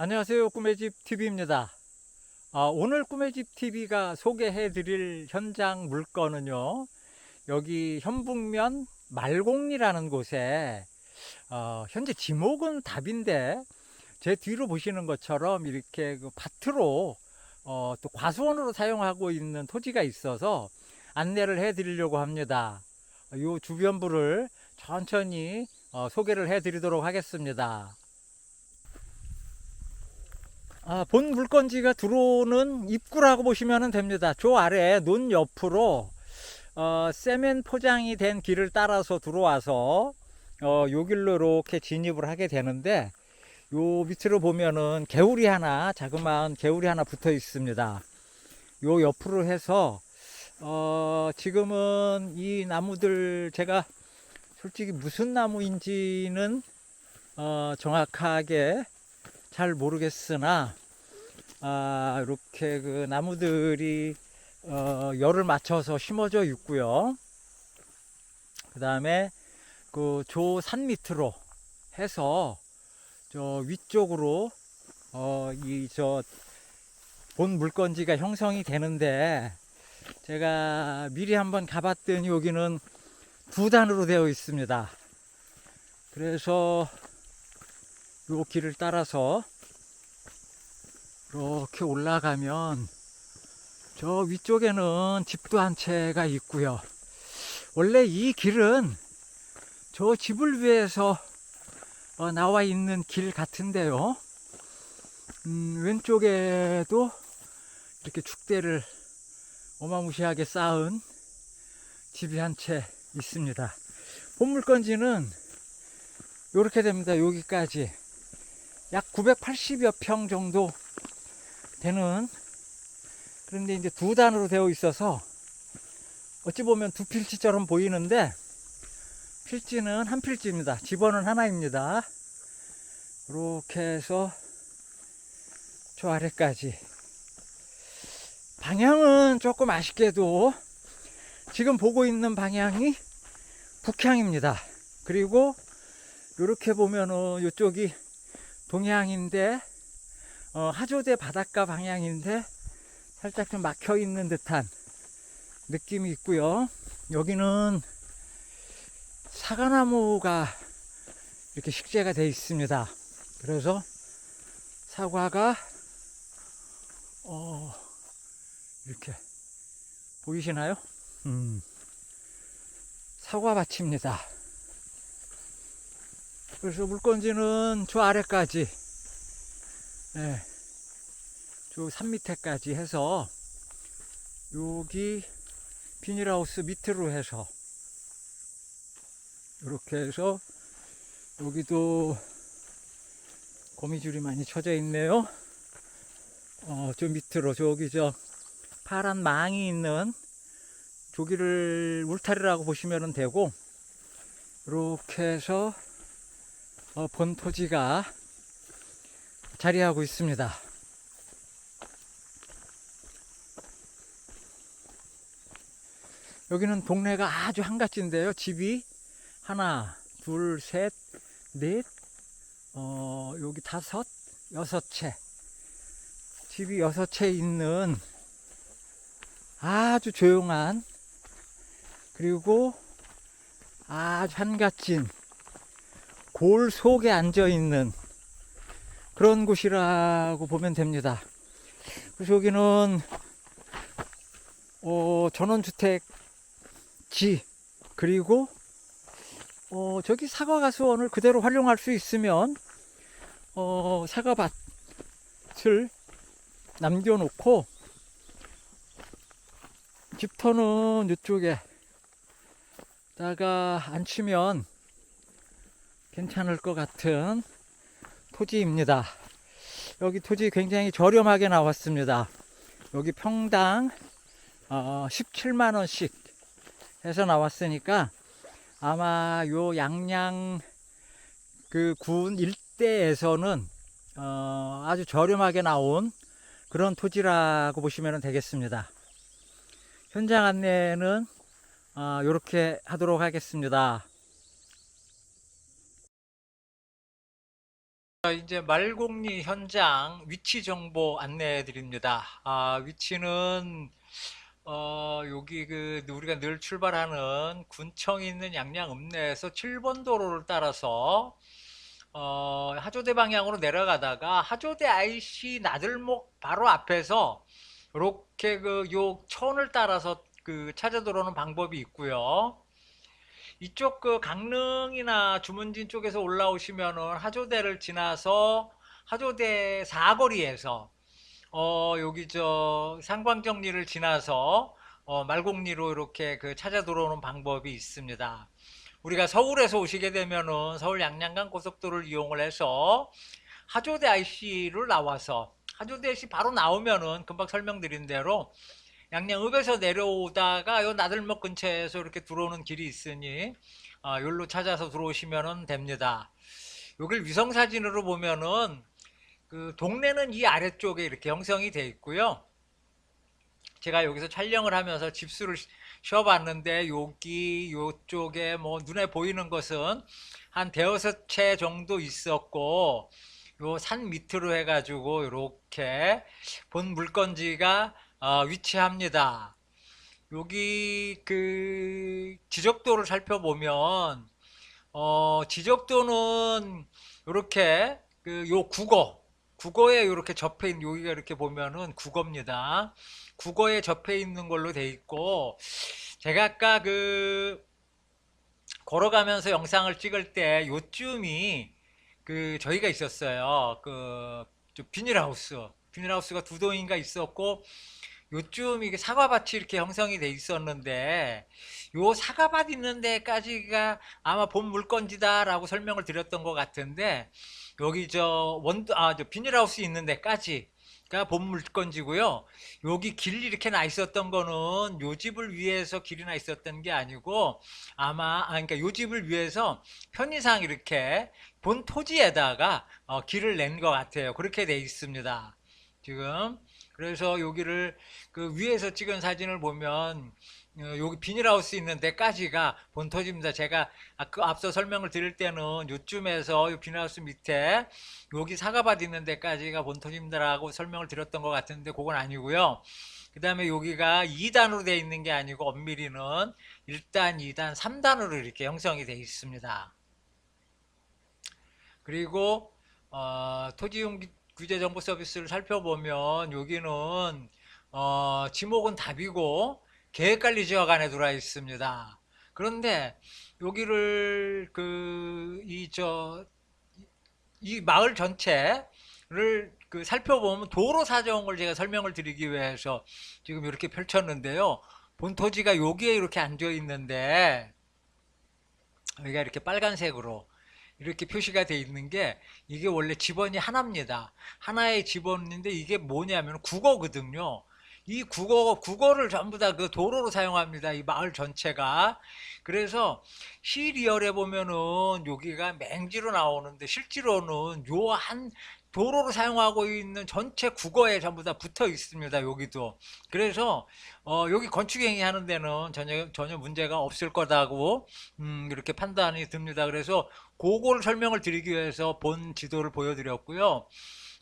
안녕하세요. 꿈의집 TV입니다. 아, 오늘 꿈의집 TV가 소개해 드릴 현장 물건은요. 여기 현북면 말공리라는 곳에 어, 현재 지목은 답인데 제 뒤로 보시는 것처럼 이렇게 그 밭으로 어, 또 과수원으로 사용하고 있는 토지가 있어서 안내를 해 드리려고 합니다. 이 주변부를 천천히 어, 소개를 해 드리도록 하겠습니다. 아, 본 물건지가 들어오는 입구라고 보시면 됩니다. 저 아래 논 옆으로 어, 세멘 포장이 된 길을 따라서 들어와서 어, 요 길로 이렇게 진입을 하게 되는데 요 밑으로 보면은 개울이 하나 자그마한 개울이 하나 붙어 있습니다. 요 옆으로 해서 어, 지금은 이 나무들 제가 솔직히 무슨 나무인지는 어, 정확하게 잘 모르겠으나 아, 이렇게 그 나무들이 어, 열을 맞춰서 심어져 있고요. 그 다음에 그 조 산 밑으로 해서 저 위쪽으로 어, 이 저 본 물건지가 형성이 되는데 제가 미리 한번 가봤더니 여기는 두 단으로 되어 있습니다. 그래서 요 길을 따라서 이렇게 올라가면 저 위쪽에는 집도 한 채가 있고요. 원래 이 길은 저 집을 위해서 어, 나와 있는 길 같은데요. 음, 왼쪽에도 이렇게 축대를 어마무시하게 쌓은 집이 한 채 있습니다. 본물건지는 이렇게 됩니다. 여기까지 약 980여 평 정도 되는 그런데 이제 두 단으로 되어 있어서 어찌 보면 두 필지처럼 보이는데 필지는 한 필지입니다. 집원은 하나입니다. 이렇게 해서 저 아래까지 방향은 조금 아쉽게도 지금 보고 있는 방향이 북향입니다. 그리고 이렇게 보면은 이쪽이 동향인데 어, 하조대 바닷가 방향인데 살짝 좀 막혀 있는 듯한 느낌이 있고요. 여기는 사과나무가 이렇게 식재가 되어 있습니다. 그래서 사과가 어, 이렇게 보이시나요? 음, 사과밭입니다. 그래서 물건지는 저 아래까지 네, 저산 밑에까지 해서 여기 비닐하우스 밑으로 해서 이렇게 해서 여기도 거미줄이 많이 쳐져 있네요. 어, 저 밑으로 저기 저 파란 망이 있는 조기를 울타리라고 보시면 되고 이렇게 해서 어, 본 토지가 자리하고 있습니다. 여기는 동네가 아주 한가지인데요. 집이 하나, 둘, 셋, 넷, 어, 여기 다섯, 여섯 채. 집이 여섯 채 있는 아주 조용한 그리고 아주 한가진 골 속에 앉아 있는 그런 곳이라고 보면 됩니다. 그래서 여기는 어, 전원주택지 그리고 어, 저기 사과가수원을 그대로 활용할 수 있으면 어, 사과밭을 남겨놓고 집터는 이쪽에 다가 앉히면 괜찮을 것 같은 토지입니다. 여기 토지 굉장히 저렴하게 나왔습니다. 여기 평당 어, 17만 원씩 해서 나왔으니까 아마 요 양양 그 군 일대에서는 어, 아주 저렴하게 나온 그런 토지라고 보시면 되겠습니다. 현장 안내는 이렇게 하도록 하겠습니다. 이제 말곡리 현장 위치 정보 안내해 드립니다. 아, 위치는 어, 여기 그 우리가 늘 출발하는 군청이 있는 양양 읍내에서 7번 도로를 따라서 어, 하조대 방향으로 내려가다가 하조대 IC 나들목 바로 앞에서 이렇게 그 요 천을 따라서 그 찾아 들어오는 방법이 있고요. 이쪽 그 강릉이나 주문진 쪽에서 올라오시면은 하조대를 지나서 하조대 사거리에서 어 여기 저 상광정리를 지나서 어 말곡리로 이렇게 그 찾아 들어오는 방법이 있습니다. 우리가 서울에서 오시게 되면은 서울 양양간 고속도로를 이용을 해서 하조대 IC를 나와서 하조대 IC 바로 나오면은 금방 설명드린 대로 양양읍에서 내려오다가 요 나들목 근처에서 이렇게 들어오는 길이 있으니 아, 여기로 찾아서 들어오시면 됩니다. 여길 위성 사진으로 보면은 그 동네는 이 아래쪽에 이렇게 형성이 돼 있고요. 제가 여기서 촬영을 하면서 집수를 쉬어봤는데 여기 요쪽에 뭐 눈에 보이는 것은 한 대여섯 채 정도 있었고 요 산 밑으로 해가지고 이렇게 본 물건지가 어, 위치합니다. 여기 그 지적도를 살펴보면 어, 지적도는 이렇게 그 요 국어 국어에 이렇게 접해 있는 여기가 이렇게 보면은 국어입니다. 국어에 접해 있는 걸로 돼 있고 제가 아까 그 걸어가면서 영상을 찍을 때 요쯤이 그 저희가 있었어요. 그 비닐하우스 비닐하우스가 두 동인가 있었고 요쯤 이게 사과밭이 이렇게 형성이 돼 있었는데 요 사과밭 있는 데까지가 아마 본 물건지다라고 설명을 드렸던 것 같은데 여기 저 원두 아저 비닐하우스 있는 데까지 가 본 물건지고요. 여기 길 이렇게 나 있었던 거는 요 집을 위해서 길이 나 있었던 게 아니고 아마 아 그러니까 요 집을 위해서 편의상 이렇게 본 토지에다가 어, 길을 낸 것 같아요. 그렇게 돼 있습니다. 지금 그래서 여기를 그 위에서 찍은 사진을 보면 어, 여기 비닐하우스 있는 데까지가 본토지입니다. 제가 그 앞서 설명을 드릴 때는 요쯤에서 요 비닐하우스 밑에 여기 사과밭 있는 데까지가 본토지입니다라고 설명을 드렸던 것 같은데 그건 아니고요. 그 다음에 여기가 2단으로 되어 있는 게 아니고 엄밀히는 1단, 2단, 3단으로 이렇게 형성이 되어 있습니다. 그리고 어, 토지용 규제 정보 서비스를 살펴보면 여기는 어, 지목은 답이고 계획 관리 지역 안에 들어와 있습니다. 그런데 여기를 그 이저이 마을 전체를 그 살펴보면 도로 사정을 제가 설명을 드리기 위해서 지금 이렇게 펼쳤는데요. 본토지가 여기에 이렇게 앉아 있는데 여기가 이렇게 빨간색으로 이렇게 표시가 되어 있는 게 이게 원래 지번이 하나입니다. 하나의 지번인데 이게 뭐냐면 국어거든요. 이 국어 국어를 전부 다 그 도로로 사용합니다. 이 마을 전체가. 그래서 시리얼에 보면은 여기가 맹지로 나오는데 실제로는 요 한 도로로 사용하고 있는 전체 국어에 전부 다 붙어 있습니다. 여기도. 그래서 어, 여기 건축행위 하는 데는 전혀 전혀 문제가 없을 거다고 음, 이렇게 판단이 듭니다. 그래서 그거를 설명을 드리기 위해서 본 지도를 보여드렸고요.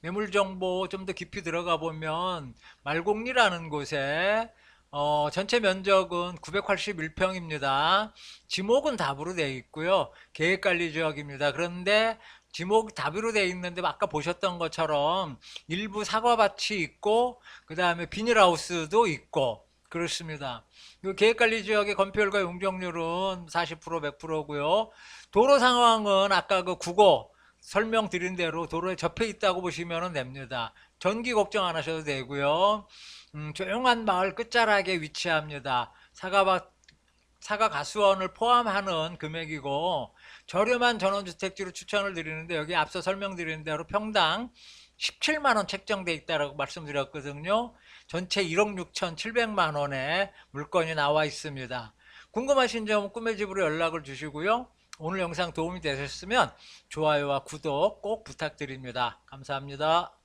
매물 정보 좀 더 깊이 들어가 보면 말곡리라는 곳에 어, 전체 면적은 981평입니다. 지목은 답으로 되어 있고요. 계획관리 지역입니다. 그런데 지목 답으로 되어 있는데 아까 보셨던 것처럼 일부 사과밭이 있고 그 다음에 비닐하우스도 있고 그렇습니다. 이 계획관리 지역의 건폐율과 용적률은 40% 100%고요. 도로 상황은 아까 그 국어 설명드린 대로 도로에 접해 있다고 보시면 됩니다. 전기 걱정 안 하셔도 되고요. 음, 조용한 마을 끝자락에 위치합니다. 사과밭 사과 가수원을 포함하는 금액이고 저렴한 전원주택지로 추천을 드리는데 여기 앞서 설명드린 대로 평당 17만 원 책정돼 있다라고 말씀드렸거든요. 전체 1억 6천 7백만 원의 물건이 나와 있습니다. 궁금하신 점은 꿈의 집으로 연락을 주시고요. 오늘 영상 도움이 되셨으면 좋아요와 구독 꼭 부탁드립니다. 감사합니다.